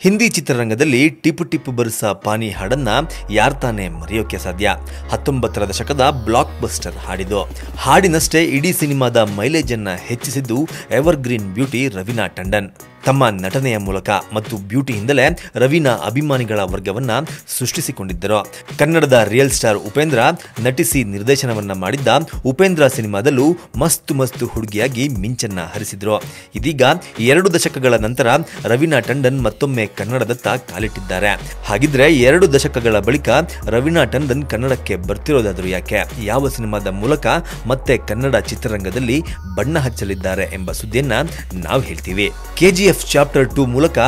ಹಿಂದಿ ಚಿತ್ರರಂಗದಲ್ಲಿ ಟಿಪ್ಪು ಟಿಪ್ಪು ಬರುಸ ಪಾನಿ ಹಾಡನ್ನ ಯಾರ್ ತಾನೇ ಮರೆಯೋಕೆ ಸಾಧ್ಯ? ಹತ್ತೊಂಬತ್ತರ ದಶಕದ ಬ್ಲಾಕ್ ಬಸ್ಟರ್ ಹಾಡಿದು. ಹಾಡಿನಷ್ಟೇ ಇಡೀ ಸಿನಿಮಾದ ಮೈಲೇಜ್ ಅನ್ನ ಹೆಚ್ಚಿಸಿದ್ದು ಎವರ್ಗ್ರೀನ್ ಬ್ಯೂಟಿ ರವೀನಾ ಟಂಡನ್. ತಮ್ಮ ನಟನೆಯ ಮೂಲಕ ಮತ್ತು ಬ್ಯೂಟಿಯಿಂದಲೇ ರವೀನಾ ಅಭಿಮಾನಿಗಳ ವರ್ಗವನ್ನ ಸೃಷ್ಟಿಸಿಕೊಂಡಿದ್ದರು. ಕನ್ನಡದ ರಿಯಲ್ ಸ್ಟಾರ್ ಉಪೇಂದ್ರ ನಟಿಸಿ ನಿರ್ದೇಶನವನ್ನ ಮಾಡಿದ್ದ ಉಪೇಂದ್ರ ಸಿನಿಮಾದಲ್ಲೂ ಮಸ್ತು ಮಸ್ತು ಹುಡುಗಿಯಾಗಿ ಮಿಂಚನ್ನ ಹರಿಸಿದ್ರು. ಇದೀಗ ಎರಡು ದಶಕಗಳ ನಂತರ ರವೀನಾ ಟಂಡನ್ ಮತ್ತೊಮ್ಮೆ ಕನ್ನಡದತ್ತ ಕಾಲಿಟ್ಟಿದ್ದಾರೆ. ಹಾಗಿದ್ರೆ ಎರಡು ದಶಕಗಳ ಬಳಿಕ ರವೀನಾ ಟಂಡನ್ ಕನ್ನಡಕ್ಕೆ ಬರ್ತಿರೋದಾದ್ರೂ ಯಾಕೆ? ಯಾವ ಸಿನಿಮಾದ ಮೂಲಕ ಮತ್ತೆ ಕನ್ನಡ ಚಿತ್ರರಂಗದಲ್ಲಿ ಬಣ್ಣ ಹಚ್ಚಲಿದ್ದಾರೆ ಎಂಬ ಸುದ್ದಿಯನ್ನ ನಾವು ಹೇಳ್ತೀವಿ. ಕೆಜಿಎಫ್ ಚಾಪ್ಟರ್ ಟೂ ಮೂಲಕ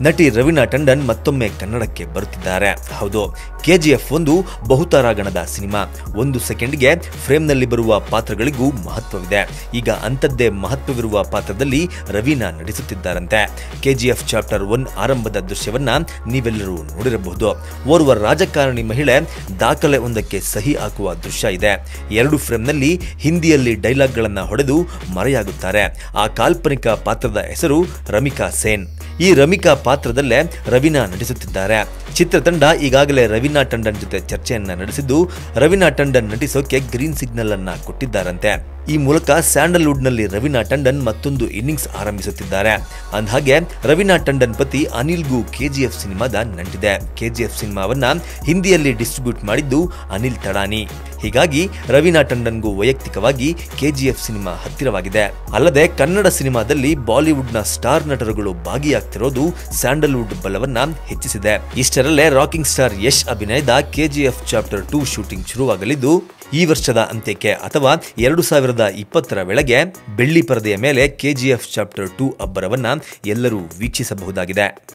ನಟಿ ರವೀನಾ ಟಂಡನ್ ಮತ್ತೊಮ್ಮೆ ಕನ್ನಡಕ್ಕೆ ಬರುತ್ತಿದ್ದಾರೆ. ಹೌದು ಕೆಜಿಎಫ್ ಒಂದು ಬಹುತಾರಾಗಣದ ಸಿನಿಮಾ. ಒಂದು ಸೆಕೆಂಡ್ಗೆ ಫ್ರೇಮ್ನಲ್ಲಿ ಬರುವ ಪಾತ್ರಗಳಿಗೂ ಮಹತ್ವವಿದೆ. ಈಗ ಅಂಥದ್ದೇ ಮಹತ್ವವಿರುವ ಪಾತ್ರದಲ್ಲಿ ರವೀನಾ ನಟಿಸುತ್ತಿದ್ದಾರಂತೆ. ಕೆಜಿಎಫ್ ಚಾಪ್ಟರ್ ಒನ್ ಆರಂಭದ ದೃಶ್ಯವನ್ನ ನೀವೆಲ್ಲರೂ ನೋಡಿರಬಹುದು. ಓರ್ವ ರಾಜಕಾರಣಿ ಮಹಿಳೆ ದಾಖಲೆ ಒಂದಕ್ಕೆ ಸಹಿ ಹಾಕುವ ದೃಶ್ಯ ಇದೆ. ಎರಡು ಫ್ರೇಮ್ನಲ್ಲಿ ಹಿಂದಿಯಲ್ಲಿ ಡೈಲಾಗ್ಗಳನ್ನು ಹೊಡೆದು ಮರೆಯಾಗುತ್ತಾರೆ. ಆ ಕಾಲ್ಪನಿಕ ಪಾತ್ರದ ಹೆಸರು ರಮಿಕಾ ಸೇನ್. ಈ ರಮಿಕಾ ಪಾತ್ರದಲ್ಲೇ ರವೀನಾ ನಟಿಸುತ್ತಿದ್ದಾರೆ. ಚಿತ್ರತಂಡ ಈಗಾಗಲೇ ರವೀನಾ ಟಂಡನ್ ಜೊತೆ ಚರ್ಚೆಯನ್ನ ನಡೆಸಿದ್ದು ರವೀನಾ ಟಂಡನ್ ನಟಿಸೋಕೆ ಗ್ರೀನ್ ಸಿಗ್ನಲ್ ಅನ್ನ ಕೊಟ್ಟಿದ್ದಾರಂತೆ. ಈ ಮೂಲಕ ಸ್ಯಾಂಡಲ್ವುಡ್ನಲ್ಲಿ ರವೀನಾ ಟಂಡನ್ ಮತ್ತೊಂದು ಇನ್ನಿಂಗ್ಸ್ ಆರಂಭಿಸುತ್ತಿದ್ದಾರೆ. ಅಂದಹಾಗೆ, ರವೀನಾ ಟಂಡನ್ ಪತಿ ಅನಿಲ್ಗೂ ಕೆಜಿಎಫ್ ಸಿನಿಮಾದ ನಂಟಿದೆ. ಕೆಜಿಎಫ್ ಸಿನಿಮಾವನ್ನ ಹಿಂದಿಯಲ್ಲಿ ಡಿಸ್ಟ್ರಿಬ್ಯೂಟ್ ಮಾಡಿದ್ದು ಅನಿಲ್ ತಡಾನಿ. ಹೀಗಾಗಿ, ರವೀನಾ ಟಂಡನ್ಗೂ ವೈಯಕ್ತಿಕವಾಗಿ ಕೆಜಿಎಫ್ ಸಿನಿಮಾ ಹತ್ತಿರವಾಗಿದೆ. ಅಲ್ಲದೆ, ಕನ್ನಡ ಸಿನಿಮಾದಲ್ಲಿ ಬಾಲಿವುಡ್ನ ಸ್ಟಾರ್ ನಟರುಗಳು ಭಾಗಿಯಾಗ್ತಿರೋದು ಸ್ಯಾಂಡಲ್ವುಡ್ ಬಲವನ್ನ ಹೆಚ್ಚಿಸಿದೆ. ಇಷ್ಟರಲ್ಲೇ ರಾಕಿಂಗ್ ಸ್ಟಾರ್ ಯಶ್ ಅಭಿನಯದ ಕೆಜಿಎಫ್ ಚಾಪ್ಟರ್ ಟೂ ಶೂಟಿಂಗ್ ಶುರುವಾಗಲಿದ್ದು, ಈ ವರ್ಷದ ಅಂತ್ಯಕ್ಕೆ ಅಥವಾ ಎರಡು ಸಾವಿರದ ಇಪ್ಪತ್ತರ ವೇಳೆಗೆ ಬೆಳ್ಳಿ ಪರದೆಯ ಮೇಲೆ ಕೆಜಿಎಫ್ ಚಾಪ್ಟರ್ ಟೂ ಅಬ್ಬರವನ್ನ ಎಲ್ಲರೂ ವೀಕ್ಷಿಸಬಹುದಾಗಿದೆ.